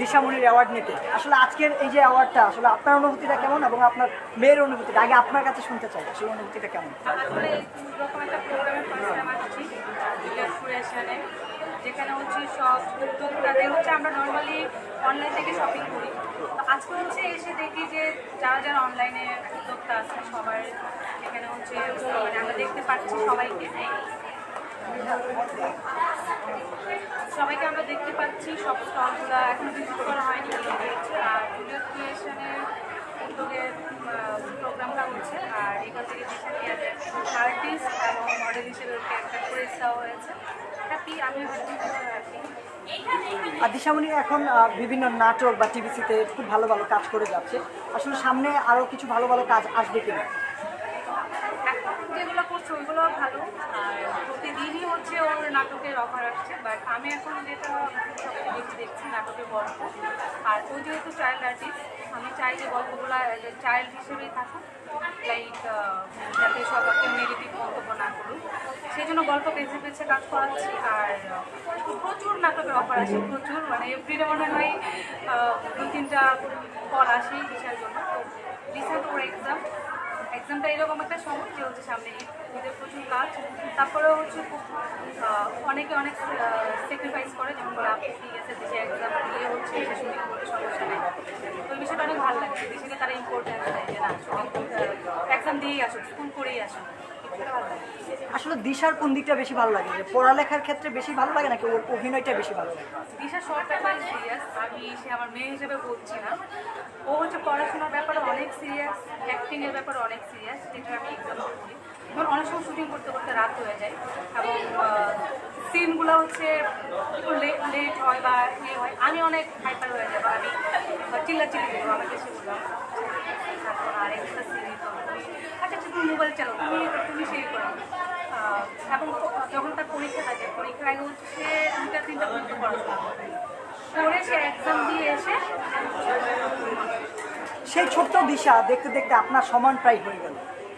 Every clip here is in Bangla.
দিশামণির অ্যাওয়ার্ড নিতে। আসলে আজকের এই যে অ্যাওয়ার্ডটা আসলে আপনার অনুভূতিটা কেমন এবং আপনার মেয়ের অনুভূতিটা? আগে আপনার কাছে শুনতে চাই, আসলে অনুভূতিটা কেমন? যেখানে হচ্ছে সব উদ্যোক্তাদের, হচ্ছে আমরা নর্মালি অনলাইন থেকে শপিং করি। তো আজকে হচ্ছে এসে দেখি যে যারা যারা অনলাইনে উদ্যোক্তা আছে, সবার এখানে হচ্ছে মানে আমরা দেখতে পাচ্ছি সবাইকে সবাইকে আমরা দেখতে পাচ্ছি সব স্টলগুলো এখন ভিজিট করা হয়নি আর জুলিয়াস ক্রিয়েশনের উদ্যোগে প্রোগ্রামটা হচ্ছে। আর এখান থেকে আর্টিস্ট এবং মডেল হিসেবে ওকে একটা প্রেস দেওয়া হয়েছে। হ্যাপি আমি হ্যাপি আর দিশামণি এখন বিভিন্ন নাটক বা টিভিসিতে খুব ভালো ভালো কাজ করে যাচ্ছে। আসলে সামনে আরও কিছু ভালো ভালো কাজ আসবে কিনা? যেগুলো করছে, ওইগুলো ভালো। আর প্রতিদিনই হচ্ছে ওর নাটকের অফার আসছে বাট আমি এখন যেটা সবচেয়ে দেখছি নাটকের গল্প। আর ও যেহেতু চাইল্ড আর্টিস্ট আমি চাই যে গল্পগুলো চাইল্ড হিসেবেই থাকুক লাইক যাতে সব কেউ নেগেটিভ মন্তব্য না করুক। সেই জন্য গল্প পেছে পেছে কাজ করাচ্ছি, আর প্রচুর নাটকের অফার আসে প্রচুর মানে এভরিডে মনে হয় দু তিনটা কল আসেই বিষয়ের জন্য তো রিসেন্ট ওর এক্সাম এক্সামটা এরকম একটা সময় যে হচ্ছে সামনে ঈদ, ঈদের প্রচুর কাজ। তারপরেও হচ্ছে অনেকে অনেক স্যাক্রিফাইস করে, যেমন বলে আপনি ঠিক আছে, দেশে এক্সাম দিয়ে হচ্ছে শুটিং করতে সমস্যা নেই। তো এই বিষয়টা অনেক ভালো লাগছে, দেশে তারা ইম্পর্টেন্স দেয় যে না এক্সাম দিয়েই আসুক স্কুল করেই আসুক। আসলে দিশার কোন দিকটা বেশি ভালো লাগে? পড়ালেখার ক্ষেত্রে বেশি ভালো লাগে নাকি ওর অভিনয়টা বেশি ভালো লাগে? দিশা শর্ট ব্যাপারে সিরিয়াস আমি সে আমার মেয়ে হিসেবে বলছি না। ও হচ্ছে পড়াশোনার ব্যাপারে অনেক সিরিয়াস অ্যাক্টিংয়ের ব্যাপারে অনেক সিরিয়াস যেটা আমি একদম করি এবং অনেক সময় শুটিং করতে করতে রাত হয়ে যায় এবং সিনগুলো হচ্ছে একটু লেট হয় বা ইয়ে হয়। আমি অনেক হাইপার হয়ে যাব আমি চিল্লা চিল্লি দেবো আমাকে সেগুলো তারপর আরেকটা সিরিজ আচ্ছা আচ্ছা তুমি মোবাইল চালাও, তুমি তুমি সেই করো। এবং যখন তার পরীক্ষা থাকে, পরীক্ষার আগে হচ্ছে দুটা তিনটা পর্যন্ত পড়াশোনা করে। করে সে এক্সাম দিয়ে এসে সেই ছোট্ট দিশা, দেখতে দেখতে আপনার সমান প্রায় হয়ে গেল।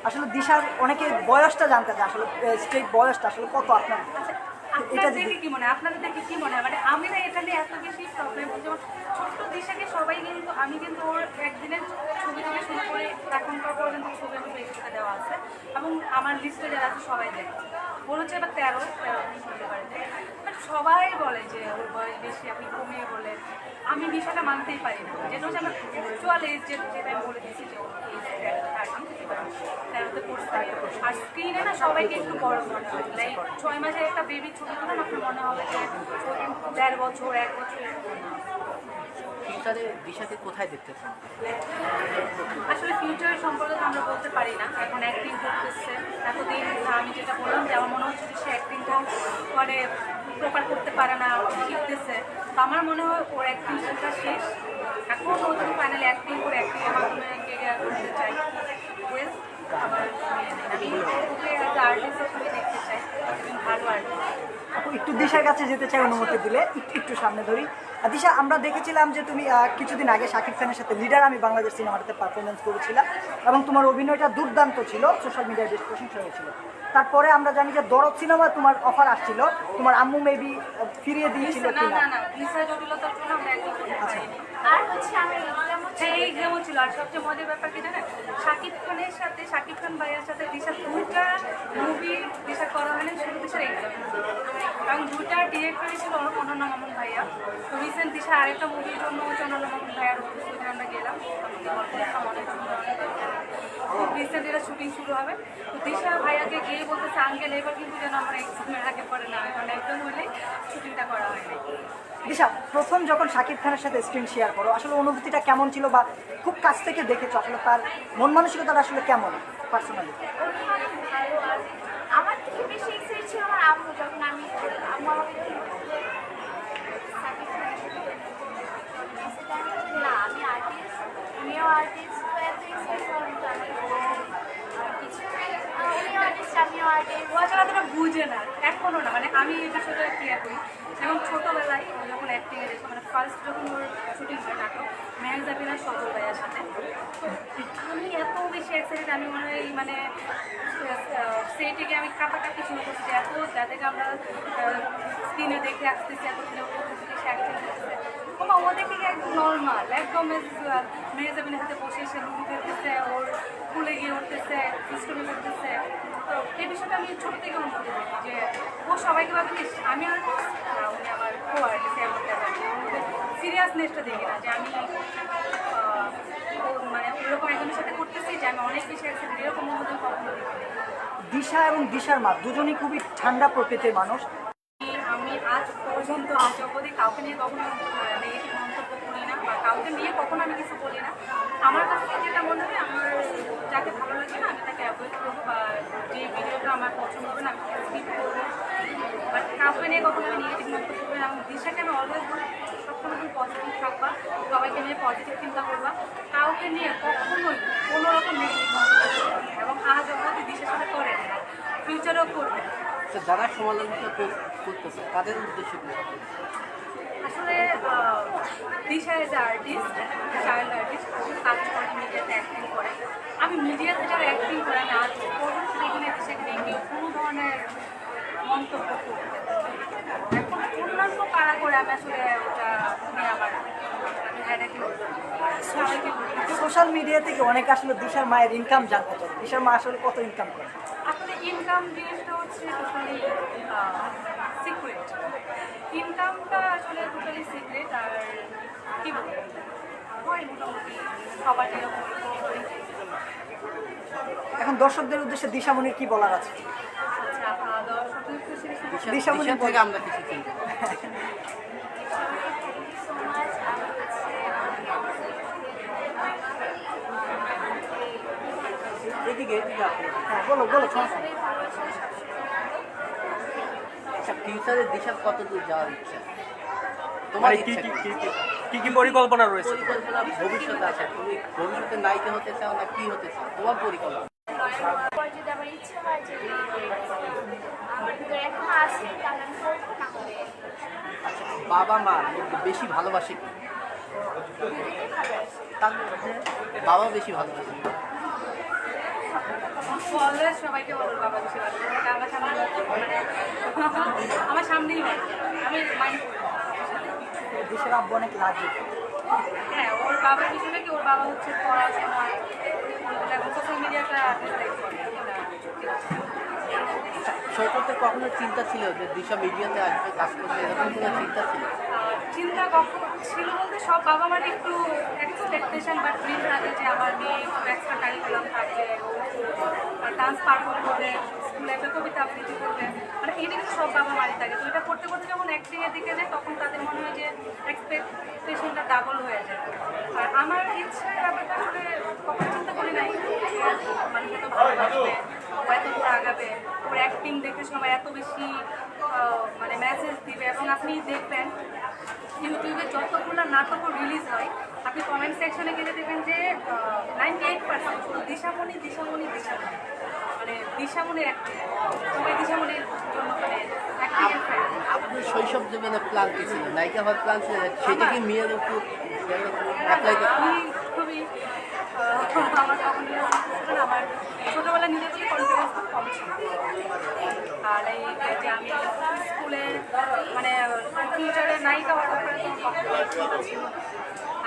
আসলে দিশার অনেকে বয়সটা জানতে চায় আসলে স্টেট বয়সটা আসলে কত আপনার? এটা দেখে কি মনে হয়? আপনাদের দেখে কি মনে হয়? মানে আমি না এটা নিয়ে এত বেশি প্রবলেম যেমন ছোট্ট দিশাকে সবাই কিন্তু আমি কিন্তু ওর একদিনের ছবি থেকে শুরু করে এখনকার পর্যন্ত ছবি ফেসবুকে দেওয়া আছে। এবং আমার লিস্টে যারা আছে সবাই দেখে। ওর হচ্ছে এবার তেরো তেরো উনিশ হতে পারে। সবাই বলে যে ওর বয়স বেশি আপনি কমিয়ে বলে আমি বিষয়টা মানতেই পারি না যেটা হচ্ছে আমার অ্যাকচুয়াল এজ যে যেটা আমি বলে দিয়েছি যে আর স্ক্রিনে না। সবাইকে একটু বড় মনে হয়। লাইক ছয় মাসের একটা বেবি ছবি তুলে না আপনার মনে হবে যে দেড় বছর এক বছর এরকম ফিউচারে দিশাকে কোথায় দেখতে চান? আসলে ফিউচার সম্পর্কে তো আমরা বলতে পারি না। এখন অ্যাক্টিং করতেছে। এতদিন আমি যেটা বললাম যে আমার মনে হচ্ছে যে সে অ্যাক্টিংটা মানে প্রপার করতে পারে না, শিখতেছে। তো আমার মনে হয় ওর অ্যাক্টিং অ্যাক্টিংটা শেষ। এখন ও যদি অ্যাক্টিং করে অ্যাক্টিংয়ের মাধ্যমে কেরিয়ার করতে চাই আমার আমি ওকে একটা দেখতে চাই। ভালো আর্টিস্ট আপু একটু দিশার কাছে যেতে চাই অনুমতি দিলে। একটু একটু সামনে ধরি। আর দিশা আমরা দেখেছিলাম যে তুমি কিছুদিন আগে শাকিব খানের সাথে লিডার আমি বাংলাদেশ সিনেমাটাতে পারফরমেন্স করেছিলাম এবং তোমার অভিনয়টা দুর্দান্ত ছিল সোশ্যাল মিডিয়ায় বেশ প্রশংসা হয়েছিল। তারপরে আমরা জানি যে দরদ সিনেমা তোমার অফার আসছিল তোমার আম্মু মেবি ফিরিয়ে দিয়েছিল কিনা? আমরা আর হচ্ছে আমি এক্সাম হচ্ছে হ্যাঁ এই যেমন ছিল আর সবচেয়ে মজার ব্যাপার কি জানেন? শাকিব খানের সাথে, শাকিব খান ভাইয়ের সাথে দিশা দুটা মুভি দিশা করা হয়নি, শুধু দিশার এক্সাম কারণ। দুটা ডিরেক্টরই ছিল অনন্য মামুন ভাইয়া। তো রিসেন্ট দিশা আরেকটা মুভির জন্য হচ্ছে অনন্য মামুন ভাইয়ার উপস্থিতি আমরা গেলাম। অনেক সুন্দর অনেক খুব রিসেন্ট এটা শুটিং শুরু হবে। তো দিশা ভাইয়াকে গিয়ে বলতেছে, আঙ্কেল, এবার কিন্তু যেন আমার এক্সামের আগে পরে না কারণ একদম হলে শুটিংটা করা দিশা প্রথম যখন শাকিব খানের সাথে স্ক্রিন শেয়ার করো আসলে অনুভূতিটা কেমন ছিল বা খুব কাছ থেকে দেখেছ? আসলে তার মন মানসিকতাটা আসলে কেমন পার্সোনালি আমার থেকে বেশি এক্সাইট ছিল আমার আম্মু যখন আমি আম্মু আমাকে সাকিব খানের সাথে না আমি আর্টিস্ট উনিও আর্টিস্ট এত এক্সাইট হলাম তো আমি আর কিছু উনিও আর্টিস্ট আমিও আর্টিস্ট ও বুঝে না এখনও না মানে আমি এই বিষয়টা ক্লিয়ার করি। যেমন ছোটোবেলায় যখন অ্যাক্টিংয়ে যেত মানে ফার্স্ট যখন ওর শুটিং হয় নাটক মেহজাবিনা সজল ভাইয়ার সাথে। আমি এত বেশি এক্সাইটেড আমি মনে হয় মানে সেইটিকে আমি কাটাকাটি শুরু করছি এত যাদেরকে আমরা স্ক্রিনে দেখে আসতেছি, এত অ্যাক্টিং করতেছে। ওমা ও দেখে নর্মাল একদম মেয়েজাবিনের সাথে বসে সে লুডু খেলতেছে, ওর স্কুলে গিয়ে উঠতেছে স্কুলে করতেছে তো এই বিষয়টা আমি ছোট থেকে অনুভব করি যে ও সবাইকে ভাবে কি আমি আর উনি আমার কো। আর্টিস্ট সিরিয়াসনেসটা দেখি না যে আমি মানে ওরকম একজনের সাথে করতেছি যে আমি অনেক বেশি অ্যাক্সিডেন্ট এরকম অনুভূতি দিশা এবং দিশার মা, দুজনই খুবই ঠান্ডা প্রকৃতির মানুষ। আমি আজ পর্যন্ত আজ অবধি কাউকে নিয়ে কখনো নেগেটিভ মন্তব্য করি না বা কাউকে নিয়ে কখনো আমি কিছু বলি না। আমার কাছে যেটা মনে হয়, আমার যাকে ভালো লাগে না, আমি তাকে অ্যাভয়েড করব বা যে ভিডিওটা আমার পছন্দ হবে না, আমি স্কিপ করব। বাট কাউকে নিয়ে কখনো আমি নেগেটিভ মন্তব্য করি না। দিশাকে আমি অলওয়েজ বলি, সবসময় তুমি পজিটিভ থাকবা, সবাইকে নিয়ে পজিটিভ চিন্তা করবা। কাউকে নিয়ে কখনোই কোনো রকম নেগেটিভ মন্তব্য করবে। এবং আজ অবধি দিশার সাথে করে না। ফিউচারেও করবে যারা সমালোচনা করতেছে তাদের উদ্দেশ্য কি? আসলে Disha as artist child artist কাজ করে মিডিয়াতে অ্যাক্টিং করে। আমি মিডিয়াতে যারা অ্যাক্টিং করে আমি আজ পর্যন্ত দিশাকে নিয়ে কেউ কোনো ধরনের মন্তব্য করতে এখন অন্যান্য কারা করে আমি আসলে ওটা নিয়ে আমার সোশ্যাল মিডিয়া থেকে অনেক আসলে দিশার মায়ের ইনকাম জানতে চাই দিশার মা আসলে কত ইনকাম করে? আসলে ইনকাম জিনিসটা হচ্ছে টোটালি সিক্রেট ইনকামটা আসলে টোটালি সিক্রেট আর কি বলব? হয় মোটামুটি সবার যেরকম এখন দর্শকদের উদ্দেশ্যে দিশামণির কি বলার আছে? আচ্ছা দর্শকদের উদ্দেশ্যে কিছু দিশা বল। থেকে আমরা কিছু চিন্তা সো মাচ আর হচ্ছে এদিকে এদিকে হ্যাঁ বলো বলো আচ্ছা ফিউচারে দিশার কত দূর যাওয়ার ইচ্ছা? তোমার মানে কি কি কি? কি কি- কি কি পরিকল্পনা রয়েছে? পরিকল্পনা ভবিষ্যতে আছে। তুমি ভবিষ্যতে নায়িকা হতে চাও না কি হতে চাও? তোমার পরিকল্পনা। যদি আমার ইচ্ছে হয় যে আমার ভিতরে এখন আছে তাহলে আমি করব না। হলে আচ্ছা বাবা মা বেশি ভালোবাসে কি? বাবা বেশি ভালোবাসে অলওয়েজ সবাইকে বাবা বেশি ভালো আমার সামনে মানে আমার সামনেই হয় আমি মাইন্ড আব্বু অনেক লাগে হ্যাঁ ওর বাবার হিসেবে কি ওর বাবা হচ্ছে পড়াশোনা সোশ্যাল মিডিয়াটা ছোটতে কখনো চিন্তা ছিল যে দিশা মিডিয়াতে আসবে কাজ করতে এরকম কোনো চিন্তা ছিল? চিন্তা কখন ছিল বলতে সব বাবা মার একটু এক্সপেকটেশন বা ড্রিম থাকে যে আমার মেয়ে একটু এক্সট্রা কারিকুলাম থাকবে ডান্স পারফর্ম করবে স্কুলে একটা কবিতা আবৃত্তি করবে মানে এটা কিন্তু সব বাবা মারই থাকে। তো এটা করতে করতে যখন অ্যাক্টিং এর দিকে যায়, তখন তাদের মনে হয় যে এক্সপেকটেশনটা ডাবল হয়ে যায়। আর আমার ইচ্ছার ব্যাপারটা আসলে কখনো চিন্তা করি নাই মানে যত ভালোবাসবে ও এত দূর আগাবে। ওর অ্যাক্টিং দেখে সবাই এত বেশি মানে মেসেজ দিবে এবং আপনি দেখবেন ইউটিউবে যতগুলো নাটকও রিলিজ হয়, আপনি কমেন্ট সেকশনে গেলে দেখবেন যে ninety eight percent Dishamoni Dishamoni Dishamoni. দিশামণির সবাই দিশামণির মানে আপনার শৈশব জীবনে প্ল্যান কি ছিল? নায়িকা হওয়ার প্ল্যান ছিল? সেটা কি মেয়ের উপর অ্যাপ্লাই আমি খুবই আমার তখন এরকম ছিল না, আমার ছোটোবেলায় নিজের প্রতি কনফিডেন্স খুব কম ছিল। আর এই যে আমি স্কুলে মানে ফিউচারে নায়িকা হওয়ার ব্যাপারে